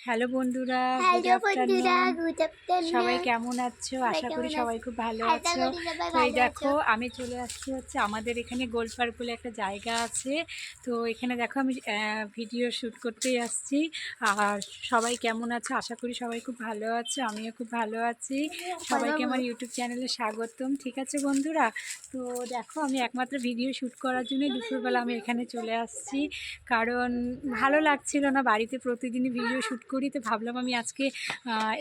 Hello বন্ধুরা সবাই কেমন আছো? আশা করি সবাই খুব ভালো আছো। করি সবাই তো এই দেখো আমি চলে আসছি হচ্ছে আমাদের এখানে গোলপার বলে একটা জায়গা আছে। তো এখানে দেখো আমি ভিডিও শ্যুট করতেই আসছি। আর সবাই কেমন আছো? আশা করি সবাই খুব ভালো আছো আমিও খুব ভালো আছি। সবাইকে আমার ইউটিউব চ্যানেলে স্বাগতম ঠিক আছে বন্ধুরা? তো দেখো আমি একমাত্র ভিডিও শ্যুট করার জন্য দুপুরবেলা আমি এখানে চলে আসছি। কারণ ভালো লাগছিল না বাড়িতে প্রতিদিনই ভিডিও শ্যুট করি তো ভাবলাম আমি আজকে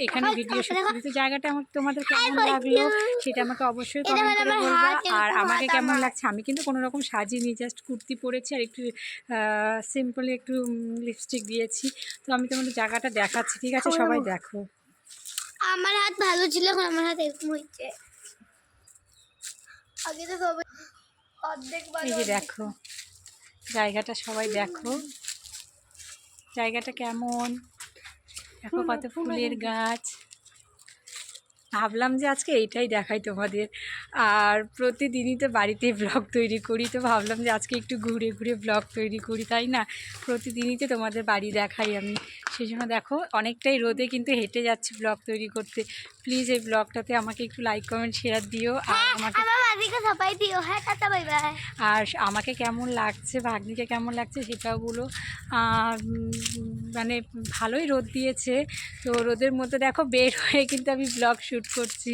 এখানে ভিডিও শ্যুট করি তো জায়গাটা আমার তোমাদের কেমন লাগল সেটা আমাকে অবশ্যই কমেন্ট করে বলবা। আর আমাকে কেমন লাগছে? আমি কিন্তু কোনো রকম সাজিনি জাস্ট কুর্তি পরেছি আর একটু সিম্পলি একটু লিপস্টিক দিয়েছি। তো আমি তোমাদের জায়গাটা দেখাচ্ছি ঠিক আছে? সবাই দেখো। আমার হাত ভালো ছিল এখন আমার হাত এরকম হয়েছে। আগে তো সবাই অর্ধেক এই যে দেখো জায়গাটা সবাই দেখো। জায়গাটা কেমন? দেখো কত ফুলের গাছ। ভাবলাম যে আজকে এইটাই দেখাই তোমাদের। আর প্রতিদিনই তো বাড়িতে ব্লগ তৈরি করি তো ভাবলাম যে আজকে একটু ঘুরে ঘুরে ব্লগ তৈরি করি তাই না? প্রতিদিনই তো তোমাদের বাড়ি দেখাই আমি। সেই জন্য দেখো অনেকটাই রোদে কিন্তু হেঁটে যাচ্ছি ব্লগ তৈরি করতে। প্লিজ এই ব্লগটাতে আমাকে একটু লাইক কমেন্ট শেয়ার দিও আর আমাকে সবাই দিও। হ্যাঁ টাটা বাই বাই আর আমাকে কেমন লাগছে ভাগ্নিকে কেমন লাগছে সেটাও বলো। মানে ভালোই রোদ দিয়েছে। তো রোদের মধ্যে দেখো বের হয়ে কিন্তু আমি ব্লগ শ্যুট করছি।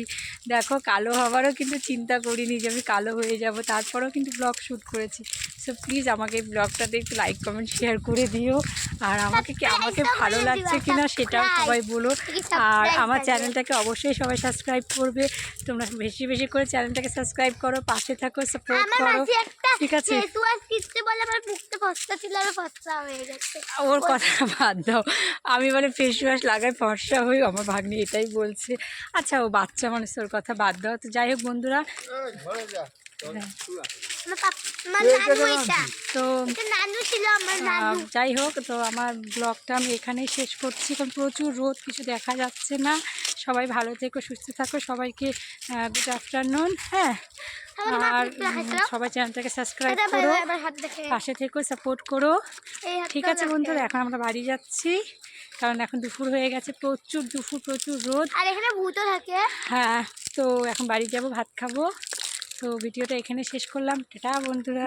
দেখো কালো হওয়ারও কিন্তু চিন্তা করিনি যে আমি কালো হয়ে যাব তারপরেও কিন্তু ব্লগ শ্যুট করেছি। সো প্লিজ আমাকে এই ব্লগটাতে একটু লাইক কমেন্ট শেয়ার করে দিও। আর আমাকে কি আমাকে ভালো লাগছে কিনা সেটাও সবাই বলো। আর আমার চ্যানেলটাকে অবশ্যই সবাই সাবস্ক্রাইব করবে। তোমরা বেশি বেশি করে চ্যানেলটাকে সাবস্ক্রাইব করো পাশে থাকো সাপোর্ট করো। ঠিক আছে? হয়ে ওর কথা বাদ দাও। আমি মানে ফেস ওয়াশ লাগাই ফর্সা হই আমার ভাগ্নি এটাই বলছে। আচ্ছা ও বাচ্চা মানুষ ওর কথা বাদ দাও। তো যাই হোক বন্ধুরা। হ্যাঁ, তো যাই হোক তো আমার ব্লগটা আমি এখানেই শেষ করছি। কারণ প্রচুর রোদ কিছু দেখা যাচ্ছে না। সবাই ভালো থেকো সুস্থ থাকো। সবাইকে গুড আফটারনুন হ্যাঁ। আর সবাই চ্যানেলটাকে সাবস্ক্রাইব করো। পাশে থেকো সাপোর্ট করো। ঠিক আছে। বন্ধুরা এখন আমরা বাড়ি যাচ্ছি। কারণ এখন দুপুর হয়ে গেছে প্রচুর দুপুর প্রচুর রোদ। আর এখানে ভূতও থাকে। হ্যাঁ তো এখন বাড়ি যাব ভাত খাব। তো ভিডিওটা এখানে শেষ করলাম। টাটা বন্ধুরা।